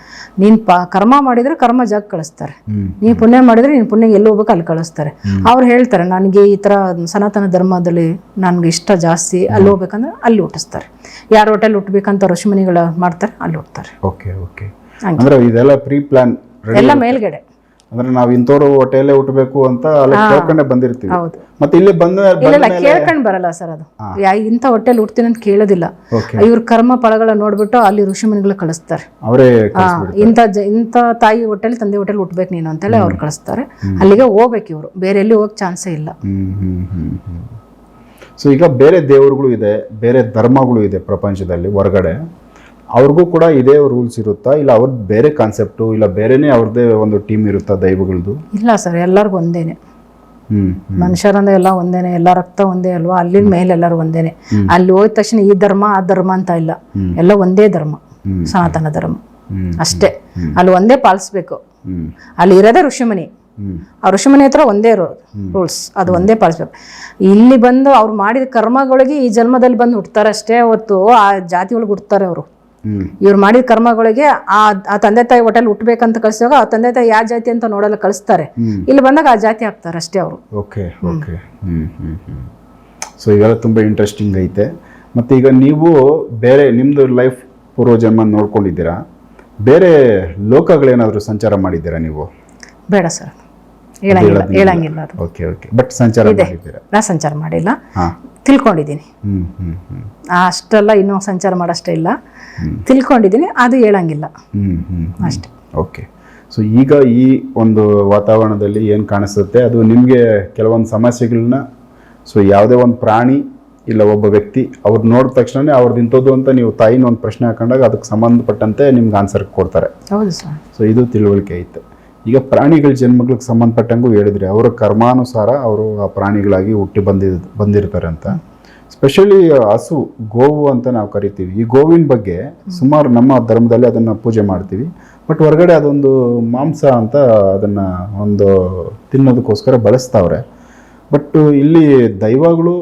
ನೀನ್ ಪ ಕರ್ಮ ಮಾಡಿದ್ರೆ ಕರ್ಮ ಜಾಗ ಕಳಿಸ್ತಾರೆ. ನೀನು ನೀ ಪುಣ್ಯ ಮಾಡಿದ್ರೆ ನೀನ್ ಪುಣ್ಯ ಎಲ್ಲಿ ಹೋಗ್ಬೇಕು ಅಲ್ಲಿ ಕಳಿಸ್ತಾರೆ. ಅವ್ರು ಹೇಳ್ತಾರೆ ನನಗೆ ಈ ತರ ಸನಾತನ ಧರ್ಮದಲ್ಲಿ ನನಗೆ ಇಷ್ಟ ಜಾಸ್ತಿ ಅಲ್ಲಿ ಹೋಗ್ಬೇಕಂದ್ರೆ ಅಲ್ಲಿ ಹುಟ್ಟಿಸ್ತಾರೆ. ಯಾರು ಹೋಟೆಲ್ ಹುಟ್ಟಬೇಕಂತ ಋಷಿಮನಿಗಳ ಮಾಡ್ತಾರೆ ಅಲ್ಲಿ ಹೋಗ್ತಾರೆ ಓಕೆ ಓಕೆ. ಅಂದ್ರೆ ಇದೆಲ್ಲ ಪ್ರೀ ಪ್ಲಾನ್ ಎಲ್ಲ ಮೇಲ್ಗಡೆ. ಅಂದ್ರೆ ನಾವು ಇಂಥವ್ರು ಹೋಟೆಲ್ಲೇ ಹುಟ್ಟಬೇಕು ಅಂತ ಅಲ್ಲಿ ಕೇಳ್ಕೊಂಡೆ ಬಂದಿರ್ತೀವಿ. ಮತ್ತೆ ಇಲ್ಲಿ ಬಂದ ಇಲ್ಲ ಕೇಳ್ಕೊಂಡ್ ಬರಲ್ಲ ಸರ್ ಅದು. ಇಂಥ ಹೊಟ್ಟೆಲ್ ಹುಡ್ತೀನಿ ಅಂತ ಕೇಳೋದಿಲ್ಲ. ಇವ್ರ ಕರ್ಮ ಫಲಗಳ ನೋಡ್ಬಿಟ್ಟು ಅಲ್ಲಿ ಋಷಿಮನಿಗಳು ಕಳಿಸ್ತಾರೆ. ಅವರೇ ಇಂತ ಇಂಥ ತಾಯಿ ಹೋಟೆಲ್ ತಂದೆ ಹೋಟೆಲ್ ಹುಟ್ಬೇಕು ನೀನು ಅಂತೇಳಿ ಅವ್ರು ಕಳಿಸ್ತಾರೆ. ಅಲ್ಲಿಗೆ ಹೋಗ್ಬೇಕು ಇವರು. ಬೇರೆ ಎಲ್ಲಿ ಹೋಗಕ್ ಚಾನ್ಸೇ ಇಲ್ಲ. ಸೊ ಈಗ ಬೇರೆ ದೇವರುಗಳು ಇದೆ ಬೇರೆ ಧರ್ಮಗಳು ಇದೆ ಪ್ರಪಂಚದಲ್ಲಿ ಹೊರಗಡೆ. ಅವ್ರಿಗೂ ಕೂಡ ಇದೇ ರೂಲ್ಸ್ ಇರುತ್ತಾ? ಇಲ್ಲ ಅವ್ರದ್ದು ಬೇರೆ ಕಾನ್ಸೆಪ್ಟು ಇಲ್ಲ ಬೇರೆನೇ ಅವ್ರದ್ದೇ ಒಂದು ಟೀಮ್ ಇರುತ್ತಾ ದೈವಗಳದ್ದು ಇಲ್ಲ ಸರ್ ಎಲ್ಲರಿಗೂ ಒಂದೇನೆ. ಮನುಷ್ಯರಂದ್ರೆ ಎಲ್ಲ ಒಂದೇನೆ ಎಲ್ಲ ರಕ್ತ ಒಂದೇ ಅಲ್ವಾ? ಅಲ್ಲಿ ಮೇಲೆ ಎಲ್ಲರೂ ಒಂದೇನೆ. ಅಲ್ಲಿ ಹೋದ ತಕ್ಷಣ ಈ ಧರ್ಮ ಆ ಧರ್ಮ ಅಂತ ಇಲ್ಲ. ಎಲ್ಲ ಒಂದೇ ಧರ್ಮ ಸನಾತನ ಧರ್ಮ. ಅಷ್ಟೇ. ಅಲ್ಲಿ ಒಂದೇ ಪಾಲಿಸ್ಬೇಕು. ಅಲ್ಲಿ ಇರೋದೇ ಋಷಿಮನಿ. ಆ ಋಷಿಮುನಿ ಹತ್ರ ಒಂದೇ ರೂಲ್ಸ್ ಅದು ಒಂದೇ ಪಾಲಿಸ್ಬೇಕು. ಇಲ್ಲಿ ಬಂದು ಅವ್ರು ಮಾಡಿದ ಕರ್ಮಗಳಿಗೆ ಈ ಜನ್ಮದಲ್ಲಿ ಬಂದು ಹುಡ್ತಾರೆ ಅಷ್ಟೇ ಹೊತ್ತು ಆ ಜಾತಿ ಒಳಗೆ ಹುಡ್ತಾರೆ ಅವರು. ಇವ್ರು ಮಾಡಿದ ಕರ್ಮಗಳಿಗೆ ಆ ತಂದೆ ತಾಯಿ ಹೋಟೆಲ್ ಹುಟ್ಟಬೇಕಂತ ಕಳಿಸಿದಾಗ ಆ ತಂದೆ ತಾಯಿ ಯಾವ ಜಾತಿ ಅಂತ ನೋಡಲ್ಲ ಕಳಿಸ್ತಾರೆ. ಇಲ್ಲಿ ಬಂದಾಗ ಆ ಜಾತಿ ಆಗ್ತಾರೆ ಅಷ್ಟೇ ಅವರು. Okay okay. ಸೊ ಇವೆಲ್ಲ ತುಂಬ ಇಂಟ್ರೆಸ್ಟಿಂಗ್ ಐತೆ. ಮತ್ತು ಈಗ ನೀವು ಬೇರೆ ನಿಮ್ಮದು ಲೈಫ್ ಪೂರ್ವಜನ್ಮ ನೋಡ್ಕೊಂಡಿದ್ದೀರಾ? ಬೇರೆ ಲೋಕಗಳೇನಾದರೂ ಸಂಚಾರ ಮಾಡಿದ್ದೀರಾ ನೀವು? ಬೇಡ ಸರ್. ಹೇಳಂಗಿಲ್ಲ ಹೇಳಂಗಿಲ್ಲ ಅದು. Okay okay. ಬಟ್ ಸಂಚಾರ ಮಾಡಿದ್ದೀರಾ? ನಾ ಸಂಚಾರ ಮಾಡಿಲ್ಲ. ತಿಳ್ಕೊಂಡಿದ್ದೀನಿ. ಅಷ್ಟೆಲ್ಲ ಇನ್ನೂ ಸಂಚಾರ ಮಾಡೋಷ್ಟೇ ಇಲ್ಲ. ತಿಳ್ಕೊಂಡಿದ್ದೀನಿ ಅದು ಹೇಳಂಗಿಲ್ಲ. ಹ್ಮ್ ಹ್ಮ್ ಅಷ್ಟೇ. ಓಕೆ ಸೊ ಈಗ ಈ ಒಂದು ವಾತಾವರಣದಲ್ಲಿ ಏನು ಕಾಣಿಸುತ್ತೆ? ಅದು ನಿಮಗೆ ಕೆಲವೊಂದು ಸಮಸ್ಯೆಗಳನ್ನ ಸೊ ಯಾವುದೇ ಒಂದು ಪ್ರಾಣಿ ಇಲ್ಲ ಒಬ್ಬ ವ್ಯಕ್ತಿ ಅವ್ರು ನೋಡಿದ ತಕ್ಷಣನೇ ಅವ್ರದ್ದು ಇಂಥದ್ದು ಅಂತ ನೀವು ತಾಯಿನ ಒಂದು ಪ್ರಶ್ನೆ ಹಾಕೊಂಡಾಗ ಅದಕ್ಕೆ ಸಂಬಂಧಪಟ್ಟಂತೆ ನಿಮ್ಗೆ ಆನ್ಸರ್ ಕೊಡ್ತಾರೆ. ಹೌದು ಸರ್. ಸೊ ಇದು ತಿಳುವಳಿಕೆ ಐತೆ. ಈಗ ಪ್ರಾಣಿಗಳ ಜನ್ಮಗಳಿಗೆ ಸಂಬಂಧಪಟ್ಟಂಗೂ ಹೇಳಿದ್ರಿ ಅವರ ಕರ್ಮಾನುಸಾರ ಅವರು ಆ ಪ್ರಾಣಿಗಳಾಗಿ ಹುಟ್ಟಿ ಬಂದಿದ್ದು ಬಂದಿರ್ತಾರೆ ಅಂತ. ಸ್ಪೆಷಲಿ ಹಸು, ಗೋವು ಅಂತ ನಾವು ಕರಿತೀವಿ. ಈ ಗೋವಿನ ಬಗ್ಗೆ ಸುಮಾರು ನಮ್ಮ ಧರ್ಮದಲ್ಲಿ ಅದನ್ನು ಪೂಜೆ ಮಾಡ್ತೀವಿ. ಬಟ್ ಹೊರಗಡೆ ಅದೊಂದು ಮಾಂಸ ಅಂತ ಅದನ್ನು ಒಂದು ತಿನ್ನೋದಕ್ಕೋಸ್ಕರ ಬಳಸ್ತಾವ್ರೆ. ಬಟ್ ಇಲ್ಲಿ ದೈವಗಳು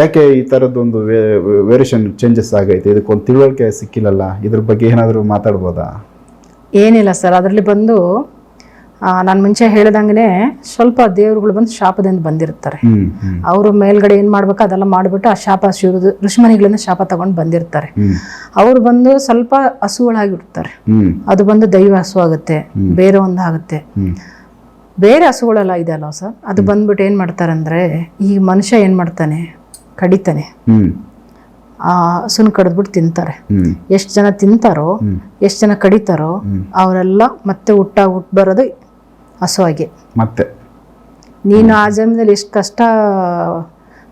ಯಾಕೆ ಈ ಥರದ್ದೊಂದು ವೇರಿಯೇಷನ್ ಚೇಂಜಸ್ ಆಗೈತೆ? ಇದಕ್ಕೊಂದು ತಿಳುವಳಿಕೆ ಸಿಕ್ಕಿಲ್ಲಲ್ಲ? ಇದ್ರ ಬಗ್ಗೆ ಏನಾದರೂ ಮಾತಾಡ್ಬೋದಾ? ಏನಿಲ್ಲ ಸರ್. ಅದರಲ್ಲಿ ಬಂದು ನಾನು ಮುಂಚೆ ಹೇಳ್ದಂಗೆ ಸ್ವಲ್ಪ ದೇವರುಗಳು ಬಂದು ಶಾಪದಿಂದ ಬಂದಿರ್ತಾರೆ. ಅವರು ಮೇಲ್ಗಡೆ ಏನು ಮಾಡ್ಬೇಕು ಅದೆಲ್ಲ ಮಾಡಿಬಿಟ್ಟು ಆ ಶಾಪ ಶಿವದು ಋಷಿಮನಿಗಳಿಂದ ಶಾಪ ತಗೊಂಡು ಬಂದಿರ್ತಾರೆ. ಅವ್ರು ಬಂದು ಸ್ವಲ್ಪ ಹಸುಗಳಾಗಿರ್ತಾರೆ. ಅದು ಬಂದು ದೈವ ಹಸು ಆಗುತ್ತೆ ಬೇರೆ ಒಂದು ಆಗುತ್ತೆ. ಬೇರೆ ಹಸುಗಳೆಲ್ಲ ಇದೆ ಅಲ್ವ ಸರ್? ಅದು ಬಂದ್ಬಿಟ್ಟು ಏನು ಮಾಡ್ತಾರೆ ಅಂದರೆ ಈ ಮನುಷ್ಯ ಏನು ಮಾಡ್ತಾನೆ? ಕಡಿತಾನೆ. ಆ ಹಸುನ ಕಡಿದ್ಬಿಟ್ಟು ತಿಂತಾರೆ. ಎಷ್ಟು ಜನ ತಿಂತಾರೋ ಎಷ್ಟು ಜನ ಕಡಿತಾರೋ ಅವರೆಲ್ಲ ಮತ್ತೆ ಹುಟ್ಟ ಹುಟ್ಟು ಬರೋದು ಹಸುವಾಗಿ. ಮತ್ತೆ? ನೀನು ಆ ಜನ್ಮದಲ್ಲಿ ಎಷ್ಟು ಕಷ್ಟ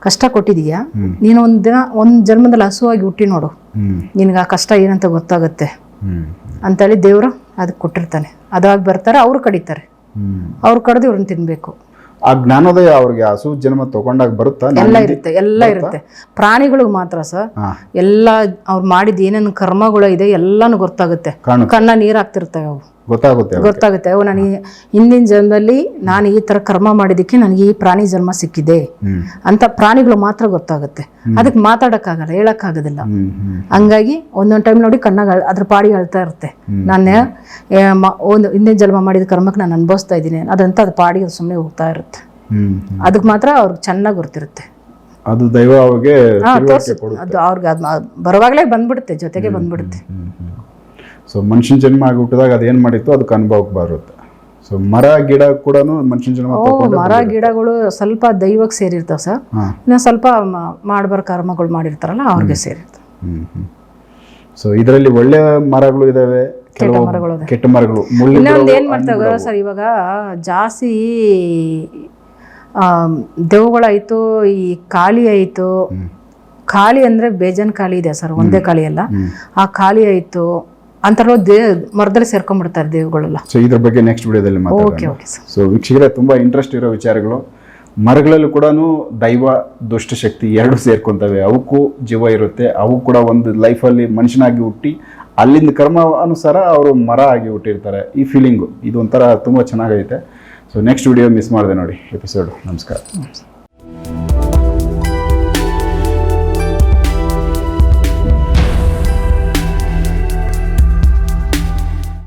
ಕಷ್ಟ ಕೊಟ್ಟಿದೀಯಾ? ನೀನು ಒಂದು ದಿನ ಒಂದು ಜನ್ಮದಲ್ಲಿ ಹಸುವಾಗಿ ಹುಟ್ಟಿ ನೋಡು. ನಿನಗೆ ಆ ಕಷ್ಟ ಏನಂತ ಗೊತ್ತಾಗುತ್ತೆ. ಅಂತೇಳಿ ದೇವರು ಅದಕ್ಕೆ ಕೊಟ್ಟಿರ್ತಾನೆ. ಅದಾಗಿ ಬರ್ತಾರೆ ಅವರು ಕಡಿತಾರೆ. ಅವ್ರು ಕಡ್ದು ಇವ್ರನ್ನ ತಿನ್ಬೇಕು. ಆ ಜ್ಞಾನೋದಯ ಅವ್ರಿಗೆ ಹಸು ಜನ್ಮ ತಗೊಂಡಾಗ ಬರುತ್ತಾ? ಎಲ್ಲ ಇರುತ್ತೆ ಎಲ್ಲ ಇರುತ್ತೆ. ಪ್ರಾಣಿಗಳಿಗೆ ಮಾತ್ರ ಸರ್. ಎಲ್ಲ ಅವ್ರು ಮಾಡಿದ ಏನೇನು ಕರ್ಮಗಳು ಇದೆ ಎಲ್ಲಾನು ಗೊತ್ತಾಗುತ್ತೆ. ಕಣ್ಣ ನೀರು ಹಾಕ್ತಿರ್ತವೆ ಅವು. ಗೊತ್ತಾಗುತ್ತೆ ಓ ಗೊತ್ತಾಗುತ್ತೆ. ಅವು ನನಗೆ ಹಿಂದಿನ ಜನ್ಮದಲ್ಲಿ ನಾನು ಈ ತರ ಕರ್ಮ ಮಾಡಿದಕ್ಕೆ ನನಗೆ ಈ ಪ್ರಾಣಿ ಜನ್ಮ ಸಿಕ್ಕಿದೆ ಅಂತ ಪ್ರಾಣಿಗಳು ಮಾತ್ರ ಗೊತ್ತಾಗುತ್ತೆ. ಅದಕ್ಕೆ ಮಾತಾಡಕ್ಕಾಗಲ್ಲ ಹೇಳಕ್ಕಾಗೋದಿಲ್ಲ. ಹಂಗಾಗಿ ಒಂದೊಂದು ಟೈಮ್ ನೋಡಿ ಕಣ್ಣಾಗ ಅದ್ರ ಪಾಡಿ ಅಳ್ತಾ ಇರುತ್ತೆ. ನಾನು ಒಂದು ಹಿಂದಿನ ಜನ್ಮ ಮಾಡಿದ ಕರ್ಮಕ್ಕೆ ನಾನು ಅನುಭವಿಸ್ತಾ ಇದ್ದೀನಿ ಅದಂತ ಅದು ಪಾಡಿ ಸುಮ್ಮನೆ ಹೋಗ್ತಾ ಇರುತ್ತೆ. ಅದಕ್ಕೆ ಮಾತ್ರ ಅವ್ರಿಗೆ ಚೆನ್ನಾಗಿ ಗೊತ್ತಿರುತ್ತೆ. ಅದು ದೈವ ಅವ್ರಿಗೆ ಅದು ಅವ್ರಿಗೆ ಬರುವಾಗಲೇ ಬಂದ್ಬಿಡುತ್ತೆ ಜೊತೆಗೆ ಬಂದ್ಬಿಡುತ್ತೆ. ಸೊ ಮನುಷ್ಯನ ಜನ್ಮ ಆಗಿ ಹುಟ್ಟಿದಾಗ ಅದೇನ್ ಮಾಡಿತ್ತು? ಅದಕ್ಕೆ ಅನುಭವಕ್ಕೆ ಬರುತ್ತೆ. ಸೊ ಮರ ಗಿಡ ಕೂಡ ಮನುಷ್ಯನ ಜನ್ಮ ಓ ಮರ ಗಿಡಗಳು ಸ್ವಲ್ಪ ದೈವಕ್ಕೆ ಸೇರಿರ್ತಾವೆ ಸರ್. ಇನ್ನು ಸ್ವಲ್ಪ ಮಾಡಬಾರ ಕರ್ಮಗಳು ಮಾಡಿರ್ತಾರಲ್ಲ ಅವ್ರಿಗೆ ಸೇರಿರ್ತವೆ. ಹ್ಞೂ ಹ್ಮ್. ಸೊ ಇದರಲ್ಲಿ ಒಳ್ಳೆಯ ಮರಗಳು ಇದಾವೆ. ಕೆಟ್ಟ ಮರಗಳು ಇನ್ನೊಂದು ಏನು ಮಾಡ್ತಾವೆ ಸರ್ ಇವಾಗ? ಜಾಸ್ತಿ ಆಮ್, ದೆವ್ವಗಳಾಯ್ತು ಈ ಖಾಲಿ ಆಯಿತು ಖಾಲಿ ಅಂದರೆ ಬೇಜನ್ ಖಾಲಿ ಇದೆ ಸರ್ ಒಂದೇ ಖಾಲಿ ಅಲ್ಲ. ಆ ಖಾಲಿ ಆಯಿತು ಅಂತಾರೋ ದೇ ಮರದಲ್ಲಿ ಸೇರ್ಕೊಂಡ್ಬಿಡ್ತಾರೆ ದೇವುಗಳೆಲ್ಲ ಸೊ ಇದ್ರ ಬಗ್ಗೆ ನೆಕ್ಸ್ಟ್ ವಿಡಿಯೋದಲ್ಲಿ ಮಾತಾಡೋಣ. ಓಕೆ ಸರ್ ಸೊ ವೀಕ್ಷಕರೇ ತುಂಬ ಇಂಟ್ರೆಸ್ಟ್ ಇರೋ ವಿಚಾರಗಳು. ಮರಗಳಲ್ಲೂ ಕೂಡ ದೈವ ದುಷ್ಟಶಕ್ತಿ ಎರಡು ಸೇರ್ಕೊಂತವೆ. ಅವಕ್ಕೂ ಜೀವ ಇರುತ್ತೆ. ಅವು ಕೂಡ ಒಂದು ಲೈಫಲ್ಲಿ ಮನುಷ್ಯನಾಗಿ ಹುಟ್ಟಿ ಅಲ್ಲಿಂದ ಕರ್ಮ ಅನುಸಾರ ಅವರು ಮರ ಆಗಿ ಹುಟ್ಟಿರ್ತಾರೆ. ಈ ಫೀಲಿಂಗು ಇದೊಂಥರ ತುಂಬ ಚೆನ್ನಾಗೈತೆ. ಸೊ ನೆಕ್ಸ್ಟ್ ವಿಡಿಯೋ ಮಿಸ್ ಮಾಡಿದೆ ನೋಡಿ ಎಪಿಸೋಡು ನಮಸ್ಕಾರ.